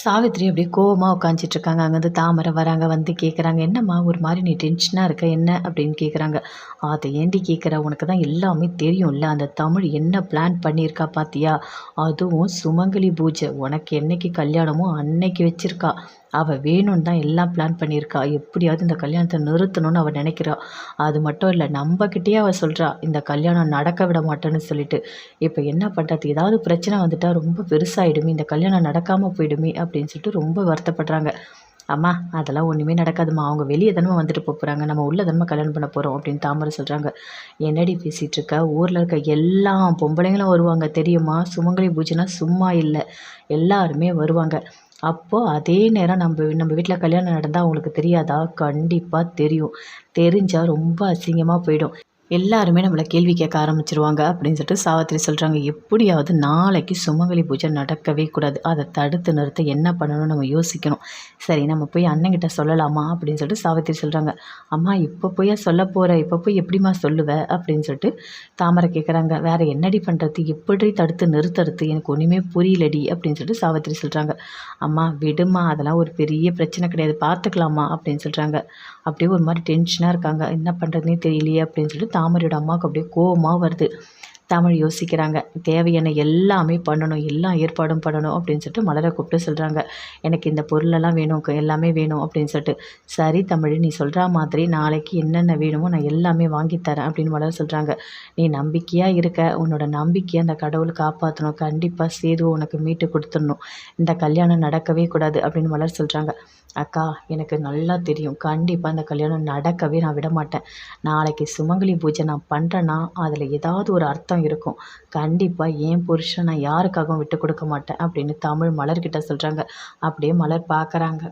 சாவித்திரி அப்படியே கோவமாக உட்காந்துட்டு இருக்காங்க. அங்கேருந்து தாமரை வராங்க வந்து கேட்குறாங்க என்னம்மா ஒரு மாதிரி நீ டென்ஷனாக இருக்க? என்ன? அப்படின்னு கேட்குறாங்க அதை ஏண்டி கேட்குற உனக்கு தான் எல்லாமே தெரியும்ல. அந்த தமிழ் என்ன பிளான் பண்ணியிருக்கா பார்த்தியா அதுவும் சுமங்கலி பூஜை. உனக்கு என்னைக்கு கல்யாணமோ அன்னைக்கு வச்சிருக்கா. அவள் வேணும்னு தான் எல்லாம் பிளான் பண்ணியிருக்கா. எப்படியாவது இந்த கல்யாணத்தை நிறுத்தணும்னு அவள் நினைக்கிறா. அது மட்டும் இல்லை நம்மக்கிட்டேயே அவள் சொல்கிறா இந்த கல்யாணம் நடக்க விட மாட்டேன்னு சொல்லிட்டு. இப்போ என்ன பண்ணுறது ஏதாவது பிரச்சனை வந்துட்டால் ரொம்ப பெருசாகிடுமே இந்த கல்யாணம் நடக்காமல் போயிடுமே. அப்படின்னு சொல்லிட்டு ரொம்ப வருத்தப்படுறாங்க. அம்மா அதெல்லாம் ஒன்றுமே நடக்காதும்மா. அவங்க வெளியே தானே வந்துட்டு போக போகிறாங்க நம்ம உள்ளே தானே கல்யாணம் பண்ண போகிறோம் அப்படின்னு தாமரை சொல்கிறாங்க என்னடி பேசிகிட்டு இருக்க? ஊரில் இருக்க எல்லா பொம்பளைங்களும் வருவாங்க. தெரியுமா? சுமங்கலி பூஜைனா சும்மா இல்லை. எல்லாருமே வருவாங்க. அப்போது அதே நேரம் நம்ம நம்ம வீட்டில் கல்யாணம் நடந்தால் அவங்களுக்கு தெரியாதா? கண்டிப்பாக தெரியும். தெரிஞ்சால் ரொம்ப அசிங்கமாக போயிடும். எல்லாருமே நம்மளை கேள்வி கேட்க ஆரம்பிச்சிருவாங்க அப்படின்னு சொல்லிட்டு சாவித்திரி சொல்கிறாங்க எப்படியாவது நாளைக்கு சுமங்கலி பூஜை நடக்கவே கூடாது. அதை தடுத்து நிறுத்த என்ன பண்ணணும்னு நம்ம யோசிக்கணும். சரி நம்ம போய் அண்ணங்கிட்ட சொல்லலாமா? அப்படின்னு சொல்லிட்டு சாவித்திரி சொல்கிறாங்க அம்மா இப்போ போய் சொல்ல போகிற இப்போ போய் எப்படிம்மா சொல்லுவ? அப்படின்னு சொல்லிட்டு தாமரை கேட்குறாங்க வேறு என்னடி பண்ணுறது எப்படி தடுத்து நிறுத்துறது எனக்கு ஒன்றுமே புரியலடி அப்படின்னு சொல்லிட்டு சாவித்திரி சொல்கிறாங்க அம்மா விடுமா அதெல்லாம் ஒரு பெரிய பிரச்சனை கிடையாது. பார்த்துக்கலாமா அப்படின்னு சொல்கிறாங்க அப்படியே ஒரு மாதிரி டென்ஷனாக இருக்காங்க. என்ன பண்ணுறதுனே தெரியலையே அப்படின்னு சொல்லிட்டு தாமரையோட அம்மாவுக்கு அப்படியே கோவமாக வருது. தமிழ் யோசிக்கிறாங்க. தேவையான எல்லாமே பண்ணணும் எல்லா ஏற்பாடும் பண்ணணும் அப்படின்னு சொல்லிட்டு மலரை கூப்பிட்டு சொல்கிறாங்க எனக்கு இந்த பொருளெல்லாம் வேணும் எல்லாமே வேணும் அப்படின்னு சொல்லிட்டு. சரி தமிழ் நீ சொல்கிற மாதிரி நாளைக்கு என்னென்ன வேணுமோ நான் எல்லாமே வாங்கித்தரேன் அப்படின்னு மலர் சொல்கிறாங்க நீ நம்பிக்கையாக இருக்க உன்னோட நம்பிக்கையை அந்த கடவுள் காப்பாற்றணும் கண்டிப்பாக சேது உனக்கு மீட்டு கொடுத்துடணும். இந்த கல்யாணம் நடக்கவே கூடாது அப்படின்னு மலர் சொல்கிறாங்க அக்கா எனக்கு நல்லா தெரியும். கண்டிப்பாக அந்த கல்யாணம் நடக்கவே நான் விட மாட்டேன் நாளைக்கு சுமங்கலி பூஜை நான் பண்ணுறேன்னா அதில் ஏதாவது ஒரு அர்த்தம் இருக்கும். கண்டிப்பாக என் புருஷன் நான் யாருக்காகவும் விட்டு கொடுக்க மாட்டேன் அப்படின்னு தமிழ் மலர்கிட்ட சொல்கிறாங்க அப்படியே மலர் பார்க்குறாங்க